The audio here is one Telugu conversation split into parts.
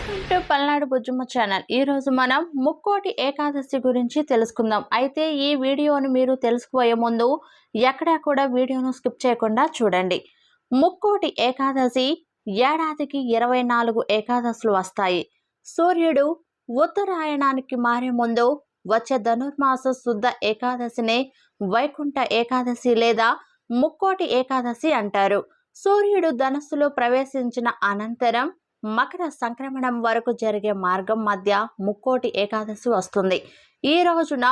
Welcome to Palnadu Bujjamma channel. ఈరోజు మనం ముక్కోటి ఏకాదశి గురించి తెలుసుకుందాం. అయితే ఈ వీడియోను మీరు తెలుసుకుపోయే ముందు ఎక్కడా కూడా వీడియోను స్కిప్ చేయకుండా చూడండి. ముక్కోటి ఏకాదశి ఏడాదికి ఇరవై నాలుగు ఏకాదశులు వస్తాయి. సూర్యుడు ఉత్తరాయణానికి మారే ముందు వచ్చే ధనుర్మాస శుద్ధ ఏకాదశినే వైకుంఠ ఏకాదశి లేదా ముక్కోటి ఏకాదశి అంటారు. సూర్యుడు ధనస్సులో ప్రవేశించిన అనంతరం మకర సంక్రమణం వరకు జరిగే మార్గం మధ్య ముక్కోటి ఏకాదశి వస్తుంది. ఈ రోజున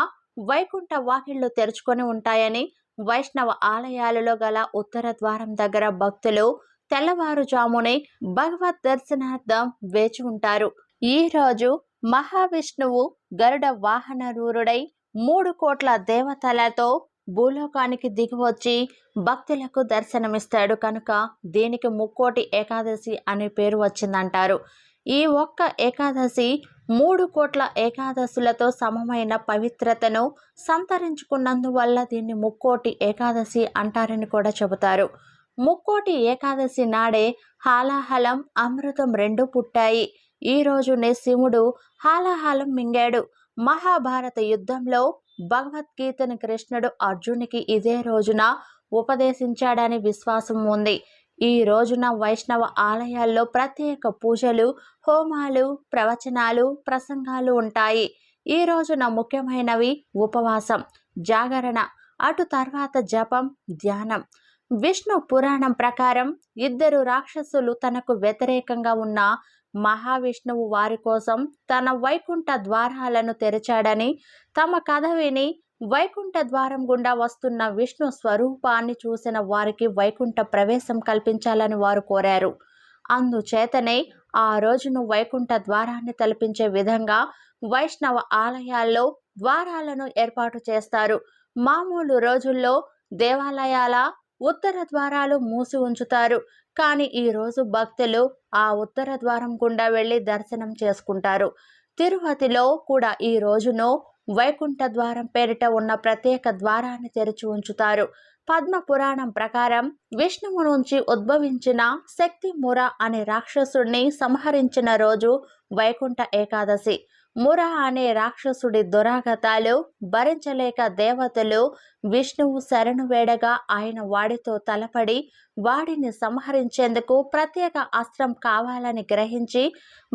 వైకుంఠ వాకిళ్ళు తెరుచుకొని ఉంటాయని వైష్ణవ ఆలయాలలో గల ఉత్తర ద్వారం దగ్గర భక్తులు తెల్లవారుజామునే భగవద్ దర్శనార్థం వేచి ఉంటారు. ఈ రోజు మహావిష్ణువు గరుడ వాహన రూరుడై మూడు కోట్ల దేవతలతో భూలోకానికి దిగివచ్చి భక్తులకు దర్శనమిస్తాడు కనుక దీనికి ముక్కోటి ఏకాదశి అనే పేరు వచ్చిందంటారు. ఈ ఒక్క ఏకాదశి మూడు కోట్ల ఏకాదశులతో సమమైన పవిత్రతను సంతరించుకున్నందువల్ల దీన్ని ముక్కోటి ఏకాదశి అంటారని కూడా చెబుతారు. ముక్కోటి ఏకాదశి నాడే హాలాహలం అమృతం రెండు పుట్టాయి. ఈ రోజునే శివుడు హాలాహలం మింగాడు. మహాభారత యుద్ధంలో భగవద్గీతను కృష్ణుడు అర్జునికి ఇదే రోజున ఉపదేశించాడని విశ్వాసం ఉంది. ఈ రోజున వైష్ణవ ఆలయాల్లో ప్రత్యేక పూజలు హోమాలు ప్రవచనాలు ప్రసంగాలు ఉంటాయి. ఈ రోజున ముఖ్యమైనవి ఉపవాసం జాగరణ అటు తర్వాత జపం ధ్యానం. విష్ణు పురాణం ప్రకారం ఇద్దరు రాక్షసులు తనకు వ్యతిరేకంగా ఉన్న మహావిష్ణువు వారి కోసం తన వైకుంఠ ద్వారాలను తెరిచాడని తమ కథ విని వైకుంఠ ద్వారం గుండా వస్తున్న విష్ణు స్వరూపాన్ని చూసిన వారికి వైకుంఠ ప్రవేశం కల్పించాలని వారు కోరారు. అందుచేతనే ఆ రోజును వైకుంఠ ద్వారాన్ని తలపించే విధంగా వైష్ణవ ఆలయాల్లో ద్వారాలను ఏర్పాటు చేస్తారు. మామూలు రోజుల్లో దేవాలయాల ఉత్తర ద్వారాలు మూసి ఉంచుతారు. కానీ ఈ రోజు భక్తులు ఆ ఉత్తర ద్వారం గుండా వెళ్ళి దర్శనం చేసుకుంటారు. తిరుపతిలో కూడా ఈ రోజును వైకుంఠ ద్వారం పేరిట ఉన్న ప్రత్యేక ద్వారాన్ని తెరిచి ఉంచుతారు. పద్మ పురాణం ప్రకారం విష్ణువు నుంచి ఉద్భవించిన శక్తి ముర అనే రాక్షసుడిని సంహరించిన రోజు వైకుంఠ ఏకాదశి. ముర అనే రాక్షసుడి దురాగతాలు భరించలేక దేవతలు విష్ణువు శరణు వేడగా ఆయన వాడితో తలపడి వాడిని సంహరించేందుకు ప్రత్యేక అస్త్రం కావాలని గ్రహించి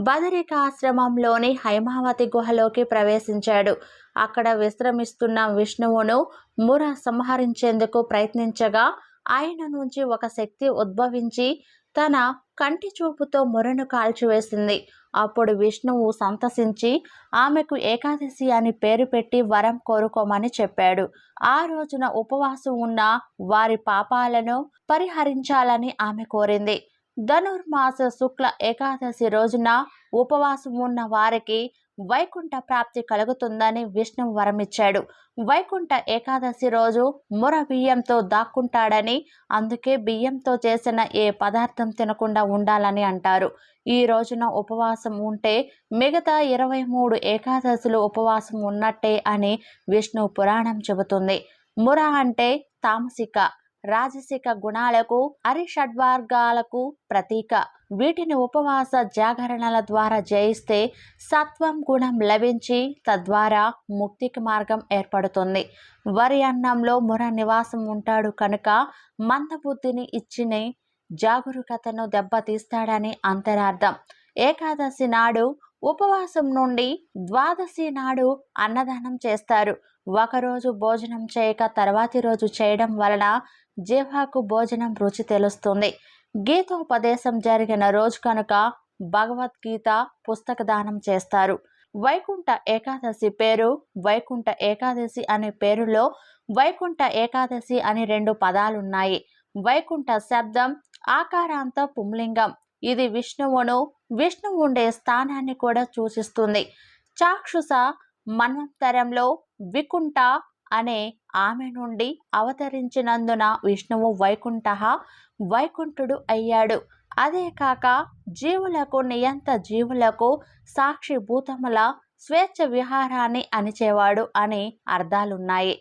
బదరిక ఆశ్రమంలోని హైమావతి గుహలోకి ప్రవేశించాడు. అక్కడ విశ్రమిస్తున్న విష్ణువును ముర సంహరించేందుకు ప్రయత్నించగా ఆయన నుంచి ఒక శక్తి ఉద్భవించి తన కంటి చూపుతో మురను కాల్చివేసింది. అప్పుడు విష్ణువు సంతసించి ఆమెకు ఏకాదశి అని పేరు పెట్టి వరం కోరుకోమని చెప్పాడు. ఆ రోజున ఉపవాసం ఉన్న వారి పాపాలను పరిహరించాలని ఆమె కోరింది. ధనుర్మాస శుక్ల ఏకాదశి రోజున ఉపవాసం ఉన్న వారికి వైకుంఠ ప్రాప్తి కలుగుతుందని విష్ణువు వరమిచ్చాడు. వైకుంఠ ఏకాదశి రోజు ముర బియ్యంతో దాక్కుంటాడని అందుకే బియ్యంతో చేసిన ఏ పదార్థం తినకుండా ఉండాలని అంటారు. ఈ రోజున ఉపవాసం ఉంటే మిగతా ఇరవై మూడు ఏకాదశులు ఉపవాసం ఉన్నట్టే అని విష్ణు పురాణం చెబుతుంది. ముర అంటే తామసిక రాజసిక గుణాలకు అరిషడ్వర్గాలకు ప్రతీక. వీటిని ఉపవాస జాగరణల ద్వారా జయిస్తే సత్వం గుణం లభించి తద్వారా ముక్తికి మార్గం ఏర్పడుతుంది. వరి అన్నంలో ముర నివాసం ఉంటాడు కనుక మందబుద్ధిని ఇచ్చిన జాగరూకతను దెబ్బతీస్తాడని అంతరార్థం. ఏకాదశి నాడు ఉపవాసం నుండి ద్వాదశి నాడు అన్నదానం చేస్తారు. ఒకరోజు భోజనం చేయక తర్వాతి రోజు చేయడం వలన జీవాకు భోజనం రుచి తెలుస్తుంది. గీతోపదేశం జరిగిన రోజు కనుక భగవద్గీత పుస్తక దానం చేస్తారు. వైకుంఠ ఏకాదశి పేరు వైకుంఠ ఏకాదశి అనే పేరులో వైకుంఠ ఏకాదశి అని రెండు పదాలున్నాయి. వైకుంఠ శబ్దం ఆకారాంత పుంలింగం. ఇది విష్ణువును విష్ణువు ఉండే స్థానాన్ని కూడా సూచిస్తుంది. చాక్షుష మన్వంతరంలో వికుంఠ అనే ఆమె నుండి అవతరించినందున విష్ణువు వైకుంఠ వైకుంఠుడు అయ్యాడు. అదే కాక జీవులకు నియంత జీవులకు సాక్షి భూతముల స్వేచ్ఛ విహారాన్ని అణిచేవాడు అని అర్థాలున్నాయి.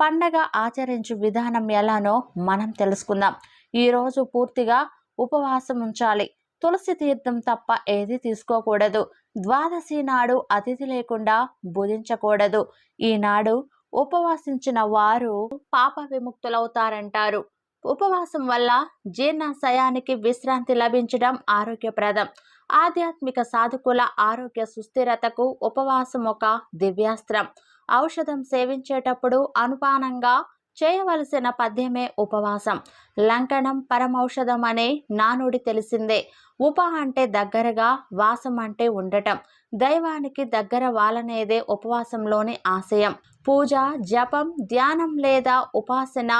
పండగ ఆచరించు విధానం ఎలానో మనం తెలుసుకుందాం. ఈరోజు పూర్తిగా ఉపవాసం ఉంచాలి తులసి తీర్థం తప్ప ఏది తీసుకోకూడదు. ద్వాదశి నాడు అతిథి లేకుండా భుజించకూడదు. ఈనాడు ఉపవాసించిన వారు పాప విముక్తులవుతారంటారు. ఉపవాసం వల్ల జీర్ణాశయానికి విశ్రాంతి లభించడం ఆరోగ్యప్రదం. ఆధ్యాత్మిక సాధకుల ఆరోగ్య సుస్థిరతకు ఉపవాసం ఒక దివ్యాస్త్రం. ఔషధం సేవించేటప్పుడు అనుపానంగా చేయవలసిన పద్యమే ఉపవాసం. లంకణం పరమౌషధం అనే నానుడి తెలిసిందే. ఉప అంటే దగ్గరగా వాసం అంటే ఉండటం. దైవానికి దగ్గర వాలనేదే ఉపవాసంలోని ఆశయం. పూజ జపం ధ్యానం లేదా ఉపాసన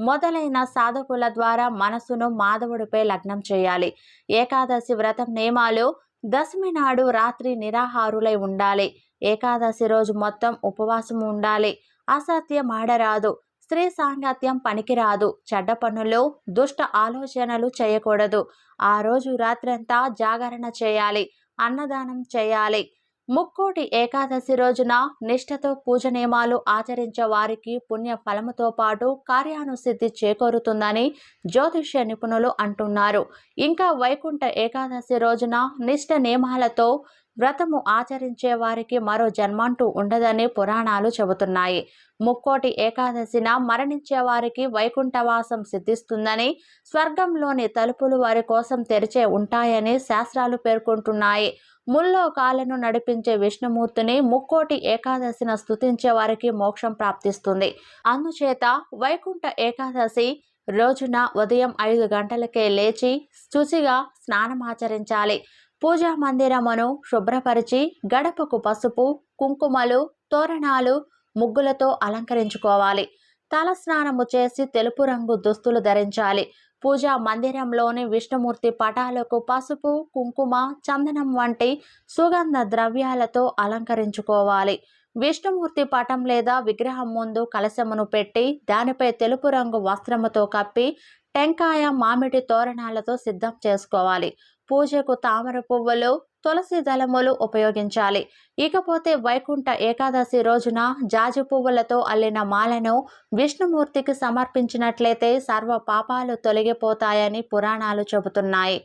మొదలైన సాధకుల ద్వారా మనసును మాధవుడిపై లగ్నం చేయాలి. ఏకాదశి వ్రతం నియమాలు దశమి నాడు రాత్రి నిరాహారులై ఉండాలి. ఏకాదశి రోజు మొత్తం ఉపవాసం ఉండాలి. అసత్యం ఆడరాదు. స్త్రీ సాంగత్యం పనికిరాదు. చెడ్డ పనులు దుష్ట ఆలోచనలు చేయకూడదు. ఆ రోజు రాత్రంతా జాగరణ చేయాలి. అన్నదానం చేయాలి. ముక్కోటి ఏకాదశి రోజున నిష్ఠతో పూజ నియమాలు ఆచరించే వారికి పుణ్య ఫలముతో పాటు కార్యానుసిద్ధి చేకూరుతుందని జ్యోతిష్య నిపుణులు అంటున్నారు. ఇంకా వైకుంఠ ఏకాదశి రోజున నిష్ఠ నియమాలతో వ్రతము ఆచరించే వారికి మరో జన్మంటూ ఉండదని పురాణాలు చెబుతున్నాయి. ముక్కోటి ఏకాదశిన మరణించే వారికి వైకుంఠవాసం సిద్ధిస్తుందని స్వర్గంలోని తలుపులు వారి కోసం తెరిచే ఉంటాయని శాస్త్రాలు పేర్కొంటున్నాయి. ముల్లోకాలను నడిపించే విష్ణుమూర్తిని ముక్కోటి ఏకాదశిన స్థుతించే వారికి మోక్షం ప్రాప్తిస్తుంది. అందుచేత వైకుంఠ ఏకాదశి రోజున ఉదయం ఐదు గంటలకే లేచి శుచిగా స్నానమాచరించాలి పూజా మందిరమును శుభ్రపరిచి గడపకు పసుపు కుంకుమలు తోరణాలు ముగ్గులతో అలంకరించుకోవాలి. తలస్నానము చేసి తెలుపు రంగు దుస్తులు ధరించాలి. పూజా మందిరంలోని విష్ణుమూర్తి పటాలకు పసుపు కుంకుమ చందనం వంటి సుగంధ ద్రవ్యాలతో అలంకరించుకోవాలి. విష్ణుమూర్తి పటం లేదా విగ్రహం ముందు కలశమును పెట్టి దానిపై తెలుపు రంగు వస్త్రముతో కప్పి టెంకాయ మామిడి తోరణాలతో సిద్ధం చేసుకోవాలి. పూజకు తామర పువ్వులు తులసి దళములు ఉపయోగించాలి. ఇకపోతే వైకుంఠ ఏకాదశి రోజున జాజి పువ్వులతో అల్లిన మాలను విష్ణుమూర్తికి సమర్పించినట్లయితే సర్వ పాపాలు తొలగిపోతాయని పురాణాలు చెబుతున్నాయి.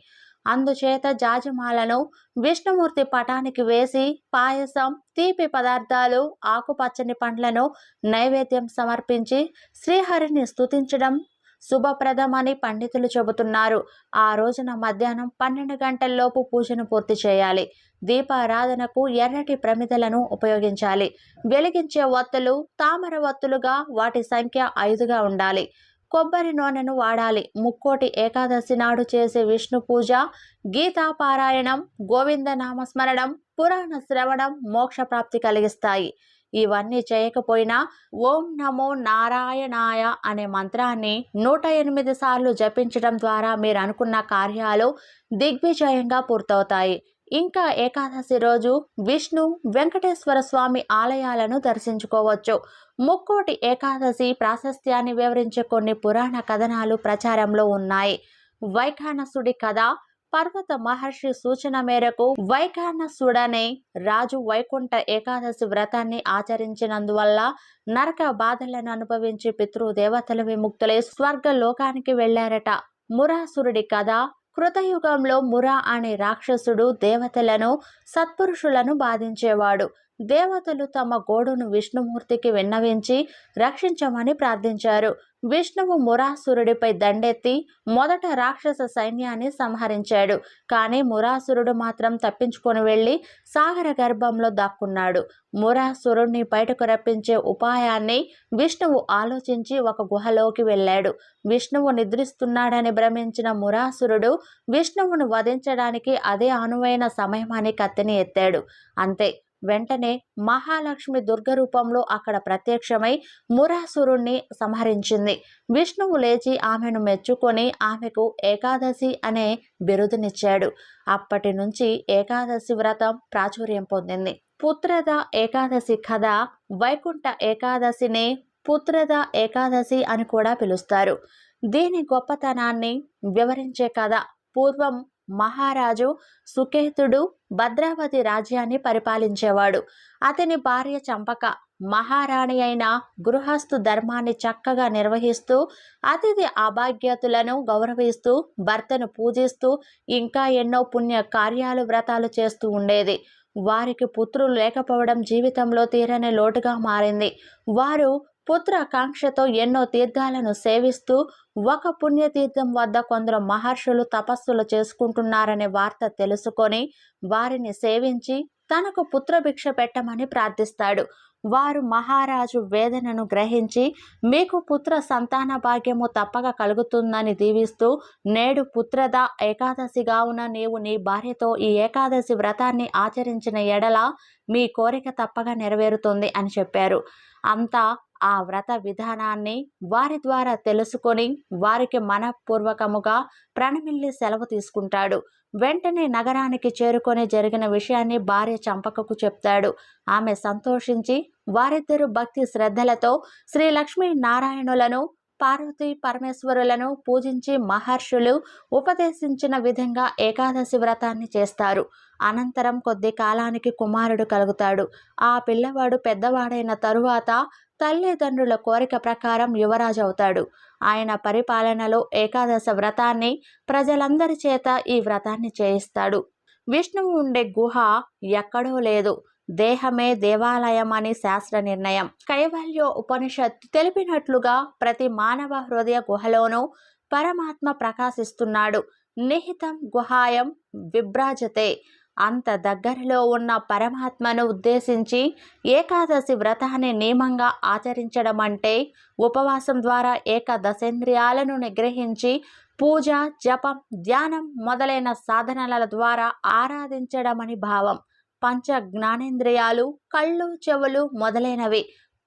అందుచేత జాజిమాలను విష్ణుమూర్తి పటానికి వేసి పాయసం తీపి పదార్థాలు ఆకుపచ్చని పండ్లను నైవేద్యం సమర్పించి శ్రీహరిని స్తుతించడం శుభప్రదమని పండితులు చెబుతున్నారు. ఆ రోజున మధ్యాహ్నం పన్నెండు గంటల్లోపు పూజను పూర్తి చేయాలి. దీపారాధనకు ఎర్రటి ప్రమిదలను ఉపయోగించాలి. వెలిగించే ఒత్తులు తామర ఒత్తులుగా వాటి సంఖ్య ఐదుగా ఉండాలి. కొబ్బరి నూనెను వాడాలి. ముక్కోటి ఏకాదశి నాడు చేసే విష్ణు పూజ గీతా పారాయణం గోవింద నామస్మరణం పురాణ శ్రవణం మోక్ష ప్రాప్తి కలిగిస్తాయి. ఇవన్నీ చేయకపోయినా ఓం నమో నారాయణాయ అనే మంత్రాన్ని నూట ఎనిమిది సార్లు జపించడం ద్వారా మీరు అనుకున్న కార్యాలు దిగ్విజయంగా పూర్తవుతాయి. ఇంకా ఏకాదశి రోజు విష్ణు వెంకటేశ్వర స్వామి ఆలయాలను దర్శించుకోవచ్చు. ముక్కోటి ఏకాదశి ప్రాశస్త్యాన్ని వివరించే కొన్ని పురాణ కథనాలు ప్రచారంలో ఉన్నాయి. వైఖానసుడి కథ పర్వత మహర్షి సూచన మేరకు వైఖానసుడనే రాజు వైకుంఠ ఏకాదశి వ్రతాన్ని ఆచరించినందువల్ల నరక బాధలను అనుభవించి పితృదేవతలు విముక్తులై స్వర్గ లోకానికి వెళ్ళారట మురాసురుడి కథ కృతయుగంలో మురా అనే రాక్షసుడు దేవతలను సత్పురుషులను బాధించేవాడు. దేవతలు తమ గోడును విష్ణుమూర్తికి విన్నవించి రక్షించమని ప్రార్థించారు. విష్ణువు మురాసురుడిపై దండెత్తి మొదట రాక్షస సైన్యాన్ని సంహరించాడు. కానీ మురాసురుడు మాత్రం తప్పించుకొని వెళ్ళి సాగర గర్భంలో దాక్కున్నాడు. మురాసురుణ్ణి బయటకు రప్పించే ఉపాయాన్ని విష్ణువు ఆలోచించి ఒక గుహలోకి వెళ్ళాడు. విష్ణువు నిద్రిస్తున్నాడని భ్రమించిన మురాసురుడు విష్ణువును వధించడానికి అదే అనువైన సమయమని కత్తిని ఎత్తాడు. అంతే వెంటనే మహాలక్ష్మి దుర్గ రూపంలో అక్కడ ప్రత్యక్షమై మురాసురుణ్ణి సంహరించింది. విష్ణువు లేచి ఆమెను మెచ్చుకొని ఆమెకు ఏకాదశి అనే బిరుదునిచ్చాడు. అప్పటి నుంచి ఏకాదశి వ్రతం ప్రాచుర్యం పొందింది. పుత్రద ఏకాదశి కథ వైకుంఠ ఏకాదశిని పుత్రద ఏకాదశి అని కూడా పిలుస్తారు. దీని గొప్పతనాన్ని వివరించే కథ పూర్వం మహారాజు సుకేతుడు భద్రావతి రాజ్యాన్ని పరిపాలించేవాడు. అతని భార్య చంపక మహారాణి అయిన గృహస్థు ధర్మాన్ని చక్కగా నిర్వహిస్తూ అతిథి అభాగ్యతలను గౌరవిస్తూ భర్తను పూజిస్తూ ఇంకా ఎన్నో పుణ్య కార్యాలు వ్రతాలు చేస్తూ ఉండేది. వారికి పుత్రులు లేకపోవడం జీవితంలో తీరని లోటుగా మారింది. వారు పుత్రాకాంక్షతో ఎన్నో తీర్థాలను సేవిస్తూ ఒక పుణ్యతీర్థం వద్ద కొందరు మహర్షులు తపస్సులు చేసుకుంటున్నారనే వార్త తెలుసుకొని వారిని సేవించి తనకు పుత్రభిక్ష పెట్టమని ప్రార్థిస్తాడు. వారు మహారాజు వేదనను గ్రహించి మీకు పుత్ర సంతాన భాగ్యము తప్పక కలుగుతుందని దీవిస్తూ నేడు పుత్రద ఏకాదశిగా ఉన్న నీవు నీ భార్యతో ఈ ఏకాదశి వ్రతాన్ని ఆచరించిన ఎడల మీ కోరిక తప్పక నెరవేరుతుంది అని చెప్పారు. అంతా ఆ వ్రత విధానాన్ని వారి ద్వారా తెలుసుకొని వారికి మనపూర్వకముగా ప్రణమిల్లి సెలవు తీసుకుంటాడు. వెంటనే నగరానికి చేరుకొని జరిగిన విషయాన్ని భార్య చంపకకు చెప్తాడు. ఆమె సంతోషించి వారిద్దరు భక్తి శ్రద్ధలతో శ్రీ లక్ష్మీ నారాయణులను పార్వతీ పరమేశ్వరులను పూజించి మహర్షులు ఉపదేశించిన విధంగా ఏకాదశి వ్రతాన్ని చేస్తారు. అనంతరం కొద్ది కాలానికి కుమారుడు కలుగుతాడు. ఆ పిల్లవాడు పెద్దవాడైన తరువాత తల్లిదండ్రుల కోరిక ప్రకారం యువరాజు అవుతాడు. ఆయన పరిపాలనలో ఏకాదశ వ్రతాన్ని ప్రజలందరి చేత ఈ వ్రతాన్ని చేయిస్తాడు. విష్ణువు ఉండే గుహ ఎక్కడో లేదు. దేహమే దేవాలయం అని శాస్త్ర నిర్ణయం. కైవల్య ఉపనిషత్ తెలిపినట్లుగా ప్రతి మానవ హృదయ గుహలోనూ పరమాత్మ ప్రకాశిస్తున్నాడు. నిహితం గుహాయం విభ్రాజతే. అంత దగ్గరలో ఉన్న పరమాత్మను ఉద్దేశించి ఏకాదశి వ్రతాన్ని నియమంగా ఆచరించడం అంటే ఉపవాసం ద్వారా ఏకాదశేంద్రియాలను నిగ్రహించి పూజ జపం ధ్యానం మొదలైన సాధనల ద్వారా ఆరాధించడమని భావం. పంచ జ్ఞానేంద్రియాలు కళ్ళు చెవులు మొదలైనవి.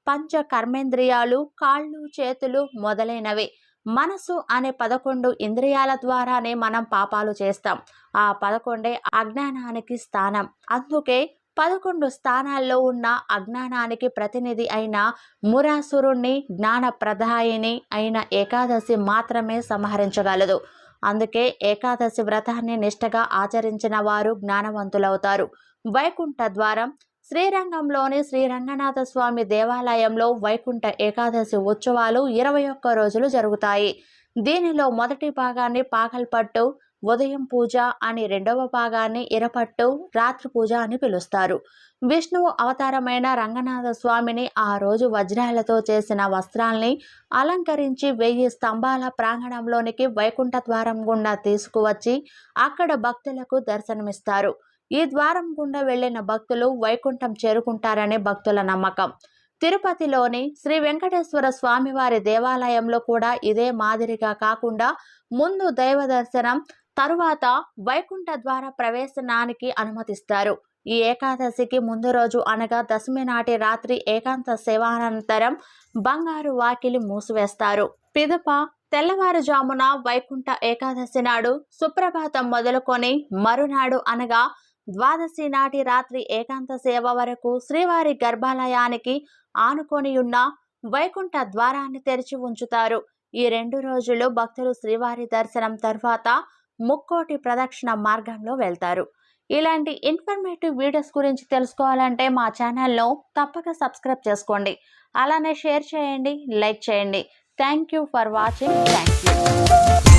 పంచ కర్మేంద్రియాలు కాళ్ళు చేతులు మొదలైనవి. మనసు అనే పదకొండు ఇంద్రియాల ద్వారానే మనం పాపాలు చేస్తాం. ఆ పదకొండే అజ్ఞానానికి స్థానం. అందుకే పదకొండు స్థానాల్లో ఉన్న అజ్ఞానానికి ప్రతినిధి అయిన మురాసురుణ్ణి జ్ఞాన ప్రధాయిని అయిన ఏకాదశి మాత్రమే సంహరించగలదు. అందుకే ఏకాదశి వ్రతాన్ని నిష్టగా ఆచరించిన వారు జ్ఞానవంతులవుతారు. వైకుంఠ ద్వారం శ్రీరంగంలోని శ్రీరంగనాథ స్వామి దేవాలయంలో వైకుంఠ ఏకాదశి ఉత్సవాలు ఇరవై ఒక్క రోజులు జరుగుతాయి. దీనిలో మొదటి భాగాన్ని పాకల్పట్టు ఉదయం పూజ అని రెండవ భాగాన్ని ఇరపట్టు రాత్రి పూజ అని పిలుస్తారు. విష్ణువు అవతారమైన రంగనాథ స్వామిని ఆ రోజు వజ్రాలతో చేసిన వస్త్రాల్ని అలంకరించి వెయ్యి స్తంభాల ప్రాంగణంలోనికి వైకుంఠ ద్వారం గుండా తీసుకువచ్చి అక్కడ భక్తులకు దర్శనమిస్తారు. ఈ ద్వారం గుండా వెళ్ళిన భక్తులు వైకుంఠం చేరుకుంటారనే భక్తుల నమ్మకం. తిరుపతిలోని శ్రీ వెంకటేశ్వర స్వామివారి దేవాలయంలో కూడా ఇదే మాదిరిగా కాకుండా ముందు దైవ దర్శనం తరువాత వైకుంఠ ద్వార ప్రవేశనానికి అనుమతిస్తారు. ఈ ఏకాదశికి ముందు రోజు అనగా దశమి నాటి రాత్రి ఏకాంత సేవానంతరం బంగారు వాకిలి మూసివేస్తారు. పిదప తెల్లవారుజామున వైకుంఠ ఏకాదశి నాడు సుప్రభాతం మొదలుకొని మరునాడు అనగా ద్వాదశి నాటి రాత్రి ఏకాంత సేవ వరకు శ్రీవారి గర్భాలయానికి ఆనుకొని ఉన్న వైకుంఠ ద్వారాన్ని తెరిచి ఉంచుతారు. ఈ రెండు రోజులు భక్తులు శ్రీవారి దర్శనం తర్వాత ముక్కోటి ప్రదక్షిణ మార్గంలో వెళ్తారు. ఇలాంటి ఇన్ఫర్మేటివ్ వీడియోస్ గురించి తెలుసుకోవాలంటే మా ఛానల్లో తప్పక సబ్స్క్రైబ్ చేసుకోండి. అలానే షేర్ చేయండి లైక్ చేయండి. Thank you for watching. Thank you.